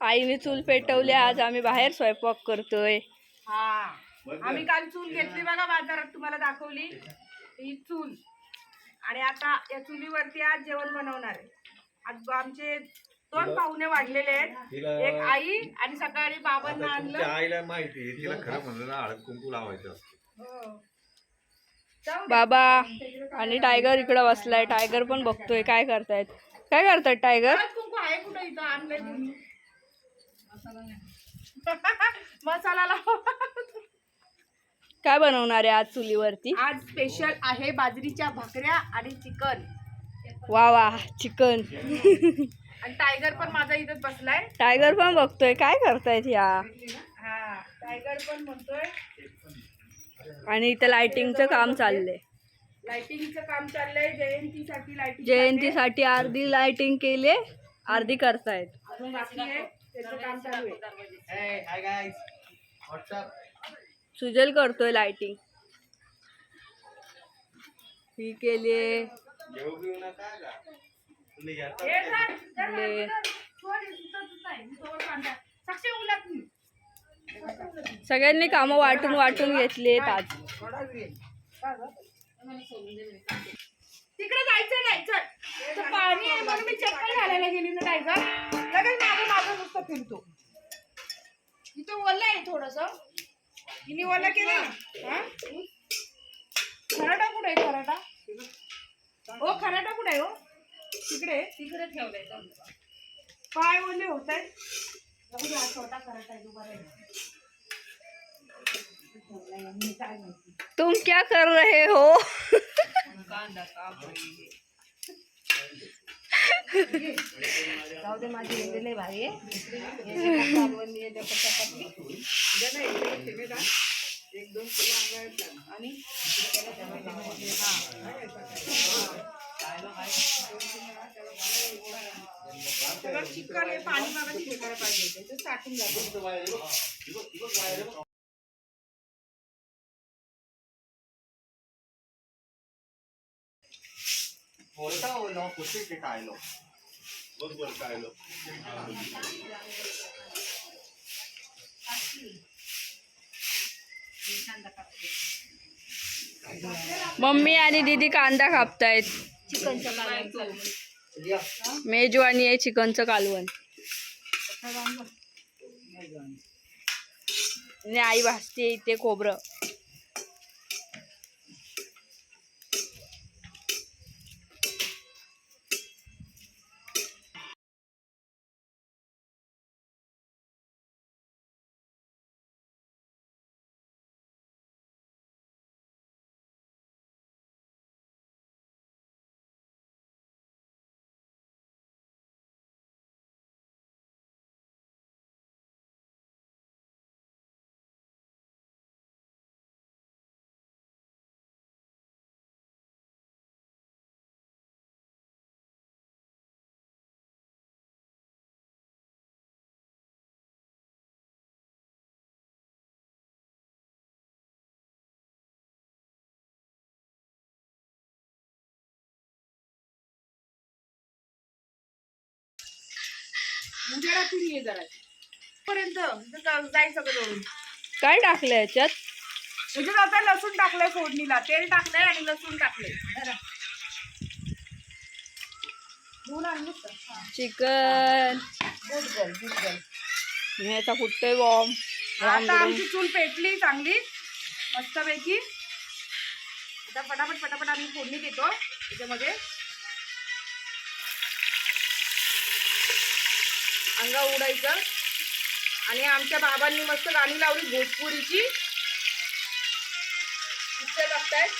आईने चूल पेटवली आज आम्ही बाहेर स्वयंपाक करतोय. हा. आम्ही काल चूल घेतली बघा बाजारात तुम्हाला दाखवली. ही चूल. आणि आता या चुलीवरती आज जेवण बनवणार आहे. आज आमचे दोन पाहुणे वाढलेले आहेत. एक आई आणि सकाळी बाबांना आणलं. आईला माहिती आहे तिला खरं म्हणलं ना हळद कुंकू लावायचं असतं. हो. बाबा आणि टायगर इकडं बसलाय. टायगर पण बघतोय. काय करतायत? काय करतायत टायगर मसाला काय बनवणार आहे आज चुलीवरती? आज स्पेशल आहे बाजरीच्या भाकऱ्या आणि चिकन. वा वा चिकन. आणि टायगर पण माझा इथं बसलाय. टायगर पण बघतोय. काय करतायत या हा टायगर पण म्हणतोय. आणि इथं लाइटिंगचं काम चाललंय. लाइटिंगचं काम चाललंय. जयंतीसाठी लाइटिंग जयंतीसाठी अर्धी लाइटिंग केली अर्धी करतायत. अजून बाकी आहे. त्याचं काम चालू आहे. सुजल करतोय लाइटिंग ही केलीये धर, धर, ले. धर. सोड, इथं तुझं आहे. सगळ्यांनी कामं वाटून वाटून घेतलीत आज. तिकडे जायचं नाही चल. पाणी आहे म्हणून मी चप्पल घालायला गेली ना टायगर लगेच मागं मागं नुसतं फिरतो. इथं ओलं आहे थोडस. हिने ओलं केलं ना? हा? खराटा कुठे आहे खराटा? हो खराटा कुठे आहे हो तिकडे. तिकडे ठेवलाय पाय ओले होत आहेत. जाऊ दे, हा छोटा खराटा आहे. तुम क्या कर रहे हो जाऊ दे माझी रेंज लय भारी आहे हे जे कालवंदी आहे, ते चपाती. दे ना, फेकायला पाहिजे होतं. ते साठून जातं. मम्मी आणि दीदी कांदा कापतायत आणि आहे चिकनचं कालवण आणि आई भासते इथे खोबरं ये जरा. पर्यंत जायचं काय टाकलं याच्यात? त्याच्यात आता लसूण टाकलंय फोडणीला. तेल टाकलंय आणि लसूण टाकलंय. जरा. धुवून आणलीस का? हा. Chicken. Good girl, good girl. ह्याचा फुटतोय बॉम्ब आता आमची चूल पेटली चांगली मस्तपैकी. आता पटापट पटापट आम्ही फोडणी देतो त्याच्यामध्ये अंगा उडायचं. आणि आमच्या बाबांनी मस्त गाणी लावली. भोजपुरीची. पिक्चर बघतायत.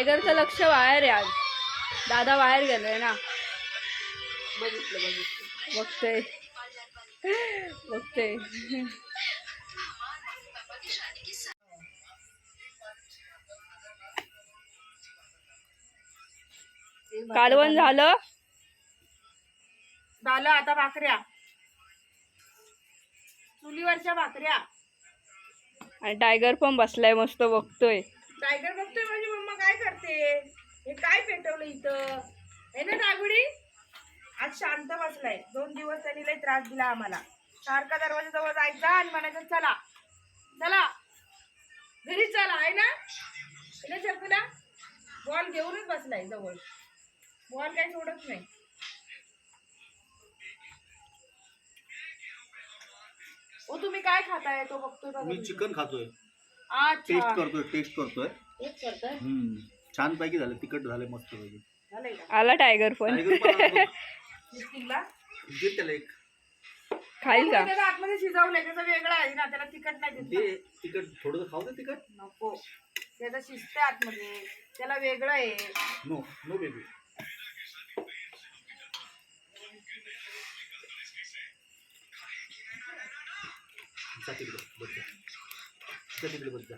टायगरचं लक्ष बाहेर आहे आज. दादा बाहेर गेलोय ना. बघितलं बघितलं बघते. बघते. कालवण झालं? झालं आता भाकऱ्या. चुलीवरच्या भाकऱ्या. आणि टायगर पण बसलाय मस्त बघतोय. टायगर बघतोय माझी मम्मा काय करते? हे काय पेटवलं इथं? हे ना रागुडी आज शांत बसलाय. दोन दिवस त्यांनी लई त्रास दिला आम्हाला. सारखा दरवाजा जवळ जायचा आणि म्हणायचं चला चला घरी चला आहे ना? ना चकुला बॉल घेऊनच बसलाय जवळ. बॉल काही सोडत नाही. ओ तुम्ही काय खाताय? तो बघतोय मी? चिकन खातोय. टेस्ट करतोय टेस्ट करतोय. हेच करताय? हम्म. छान पैकी झालं तिखट झाले मस्त पैकी आला टायगर पण. दे त्याला एक. खाईल का? त्याला आतमध्ये शिजवलंय त्याचा वेगळा आहे ना त्याला तिखट नाही. दे तिखट थोडं खाऊ दे तिखट. नको. त्याचा शिस्त आहे आतमध्ये. त्याला वेगळं आहे. नो नो बेबी तिकडे जा तिकडे जा.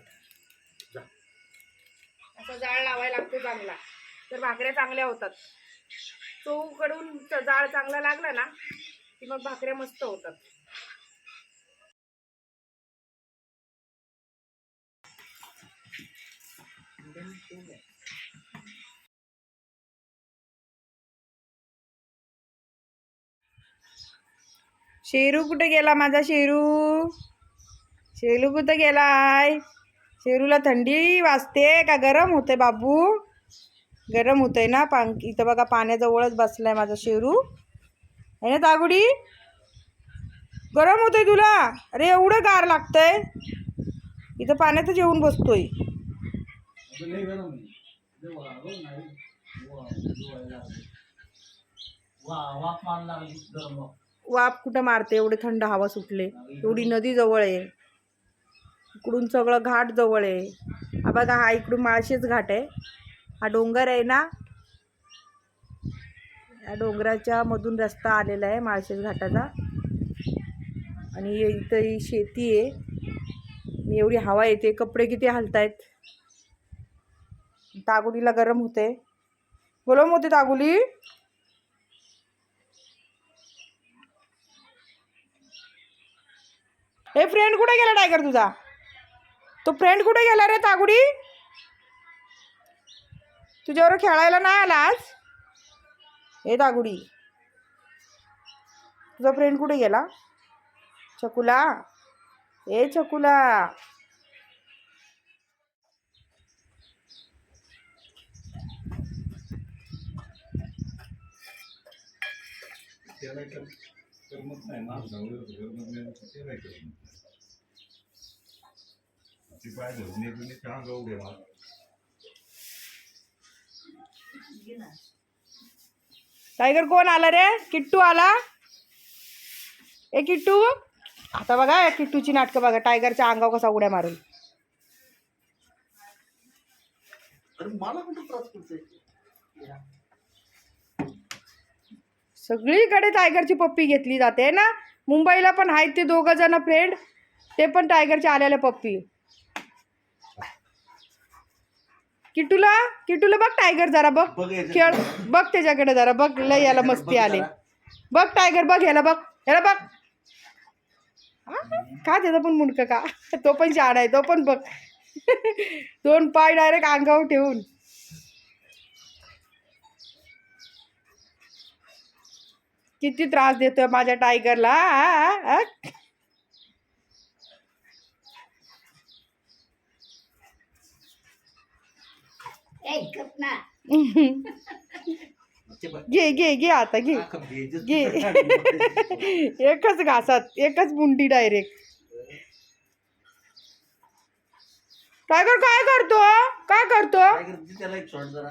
जा. जाळ लावायला लागतो चांगला. तर भाकऱ्या चांगल्या होतात. तो कडून जाळ चांगला लागला ना की मग भाकऱ्या मस्त होतात. शेरू कुठे गेला माझा शेरू? शेरू कुठं गेलाय? शेरूला थंडी वाजते का? गरम होते बाबू. गरम होतंय ना पान इथं बघा पाण्याजवळच बसलाय माझा शेरू आहे ना तागुडी? गरम होतंय तुला. अरे एवढं गार लागतंय. इथं पाण्यातच येऊन बसतोय. वाफ कुठं मारते? एवढे थंड हवा सुटले. एवढी नदी जवळ आहे. इकडून सगळं घाट जवळ आहे. हा बघा हा इकडून माळशेच घाट आहे. हा डोंगर आहे ना? या डोंगराच्या मधून रस्ता आलेला आहे माळशेज घाटाचा. आणि इथं ही शेती आहे. आणि एवढी हवा येते कपडे किती हलतायत. तागुलीला गरम होते बोलव होते तागुली हे फ्रेंड कुठे गेला टायगर तुझा? तो फ्रेंड कुठे गेला रे तागुडी? तुझ्यावर खेळायला नाही आला आज? हे तागुडी. तुझा फ्रेंड कुठे गेला? चकुला ए चकुला त्याला करमत नाही ना जवळ करमत नाही तर ते पाय धरून येतो आणि मला टायगर कोण आला रे? किट्टू आला? ए किट्टू? आता बघा या किट्टूची नाटकं बघा. टायगरच्या अंगावर कसा उड्या मारून. अरे मला कुठं त्रास करतोय सगळीकडे टायगरची पप्पी घेतली जाते ना? मुंबईला पण आहेत ते दोघं जण फ्रेंड ते पण टायगरचे आलेले पप्पी. किटूला किटूला बघ टायगर जरा बघ. खेळ बघ त्याच्याकडे जरा बघ लय याला मस्ती आले. बघ टायगर बघ याला बघ याला बघ. हा? का त्याचा पण मुंडकं का? तो पण शाळा आहे तो पण बघ. दोन पाय डायरेक्ट अंगावर ठेवून. किती त्रास देतोय माझ्या टायगरला आ, आ, आ. घे घे घे आता घे. घे. एकच घासात एकच मुंडी डायरेक्ट टायगर काय करतो? काय करतो? काय करते? त्याला एक शॉट जरा.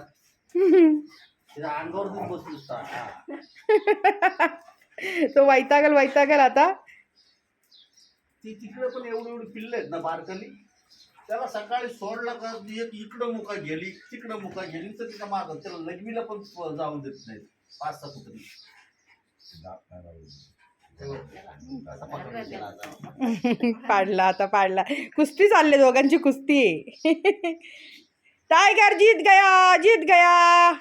तो वैतागल वैतागल आता. ती तिकडे पण एवढी एवढी पिल्ल आहेत ना बारकली? त्याला सकाळी सोडलं का एक इकडं मुका गेली तिकडं मुका गेली तर तिच्या मागं त्याला लग्नीला पण जाऊन देत नाही पाच सहा कुत्री. पाडला आता पाडला कुस्ती चालली दोघांची कुस्ती. टायगर जीत गया जीत गया.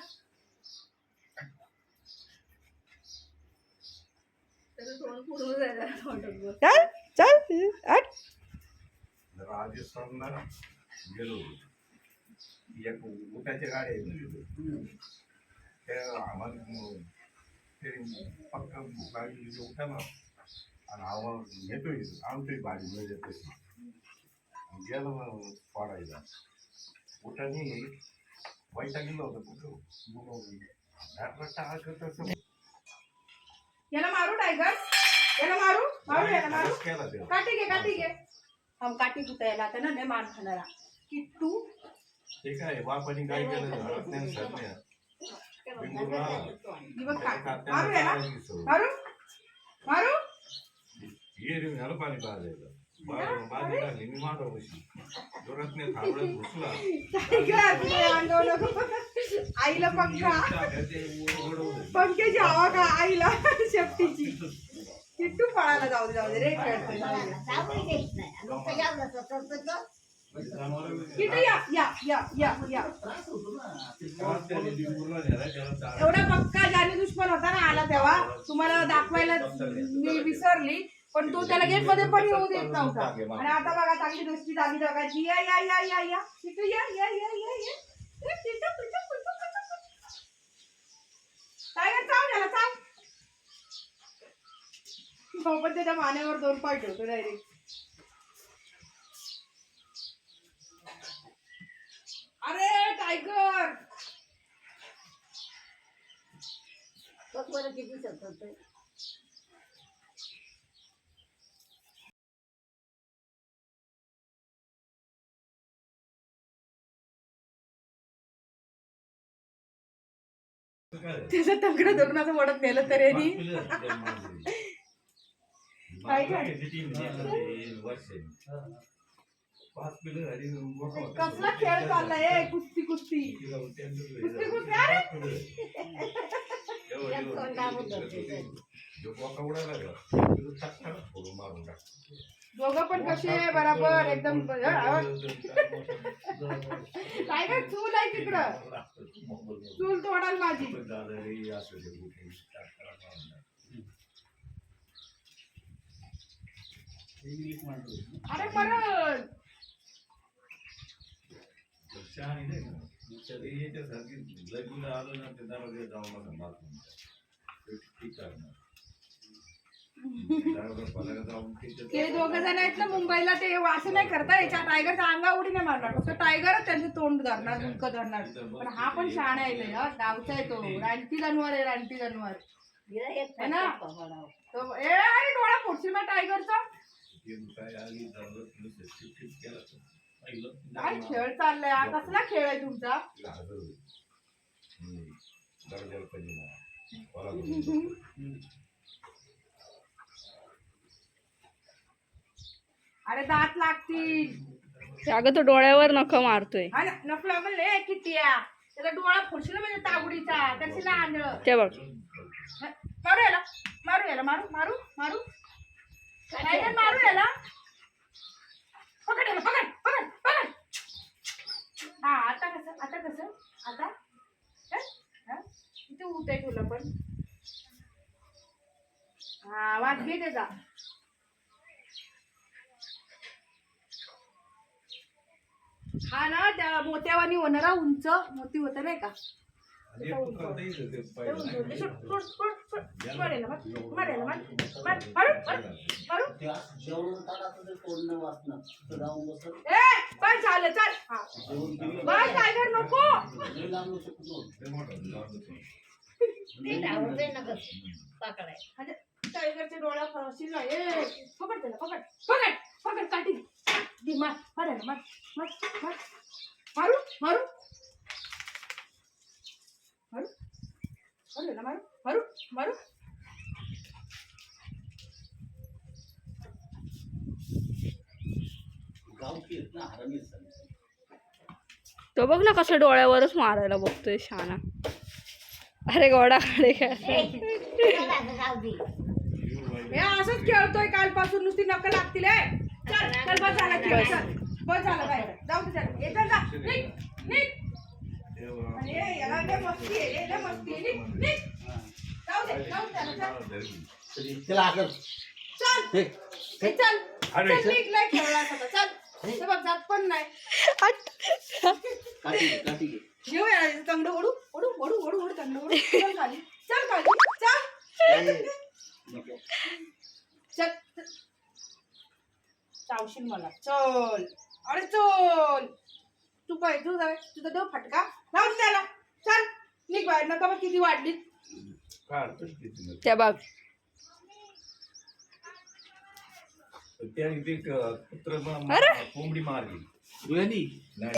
चल चल हट. राजस्थानला गेलो एक उठाच्या गाड्या आहेत. त्या आम्हाला म- ते पक्का गाडी उठा ना आणि आम्हाला येतोय आणतोय गाडी म्हणजे तशी गेलो मग पाडायला. उठाने वैता गेलो होतं कुठं? याला मारू टायगर याला मारू? मारू याला मारू? काठी घे काठी घे. हम काठी कुठे याला आता ना नाही मार खाणारा किट्टू ते काय बापाने काय केलं घरात नाही सरण्या बिंगुरला ही बघ. मारू याला? मारू? मारू? ये रे ह्याला पाणी पाजायचं माझी लागली मी माधव कशी जोरात नाही थांबडत घुसला. आईला पंखा. पंख्याची हवा का आईला शेपटीची. किट्टू पळायला जाऊ दे जाऊ दे रे या या या या या. एवढा पक्का जानी दुश्मन होता ना आला तेव्हा. तुम्हाला दाखवायला मी विसरली पण तो त्याला गेटमध्ये पण येऊ देत नव्हता. आणि आता बघा चांगली दोस्ती झाली दोघांची. या या या या या. किट्टू या या या या या. टायगर चाव त्याला चाव पण त्याच्या मानेवर दोन पाय ठेवतो डायरेक्ट अरे टायगर! त्याचं तंगड धरून असं वडत नेलं तर यांनी काय काय? कसला खेळ चाललाय? ए, कुस्ती कुस्ती. कुस्ती कुस्ती. अरे! दोघं पण कसे बराबर एकदम अ, टायगर चूल आहे तिकडं. चूल तोडाल माझी. अरे मरण ना ते दरवाजा जाऊन नका बाथरूम ठीक ते दोघ जण आहेत ना मुंबईला ते असं नाही करता याच्या. टायगरचा अंगा उडी नाही मारणार. फक्त टायगरच त्यांचं तोंड धरणार मुंक धरणार. पण हा पण शाणा आहे लय, आहे तो. रानटी जनावर आहे रानटी जनावर है ना? तो ए अरे डोळा फोडशील मग टायगरचा. काय खेळ चाललाय? हा कसला खेळ आहे तुमचा. अरे दात लागतील. अगं तो डोळ्यावर नख मारतोय. हा ना नको म्हणले किट्टिया त्याचा डोळा फोडशील म्हणजे तागुडीचा त्याची आंधळ ते बघ. मारू याला मारू याला मारू मारू मारू. टायगर मारू याला. पकड याला पकड पकड पकड. हा आता कसं आता कसं? आता? हं? हं? ऊत आहे तुला पण. हा वाट घे त्याचा. हा ना त्या मोत्यावानी होणारा उंच मोती होतं नाही का? आणि एक तो करता येईल ते पाहिलं. सोड, सोड, सोड, सोड. मार याला, मार. मार याला, मार. मार. मारू, मारू, मारू. ते असं जेवण टाकायचं ते तोंड नाही वाचणार तिथं जाऊन बसत ए, बस झालं, चल. हा. जेवण दिलं बस, टायगर नको. नाही लागलं शकतो ते मोठं लावलं ते. म्हणजे टायगरच्या डोळ्या फरशील ना. ए, पकड त्याला, पकड. पकड, पकड, काठी. दे, मार. मार याला, मार. मार, मार. मारू, मारू. मारू. मारू याला, मारू. मारू. तो बघ ना कसं डोळ्यावरच मारायला बघतोय शाना. अरे गोडाकडे काय? हे असंच खेळतोय कालपासून नुसती नकल लागतील. चल चल बस झाला त्याला, आकर चल. चल अरे, चल लय खेळला सगळं चल. हे. बघ जात पण नाही. घेऊ या तंगड ओढू ओढू ओढू ओढू ओढू तंगड ओढू. चल खाली चल खाली चल. चल. चावशील मला. चल. अरे चल. तू जाय. तुझा देव फटका. लावून त्याला. चल. निघ बाहेर नका किती वाढली त्या बघ त्या. कोंबडी मारली.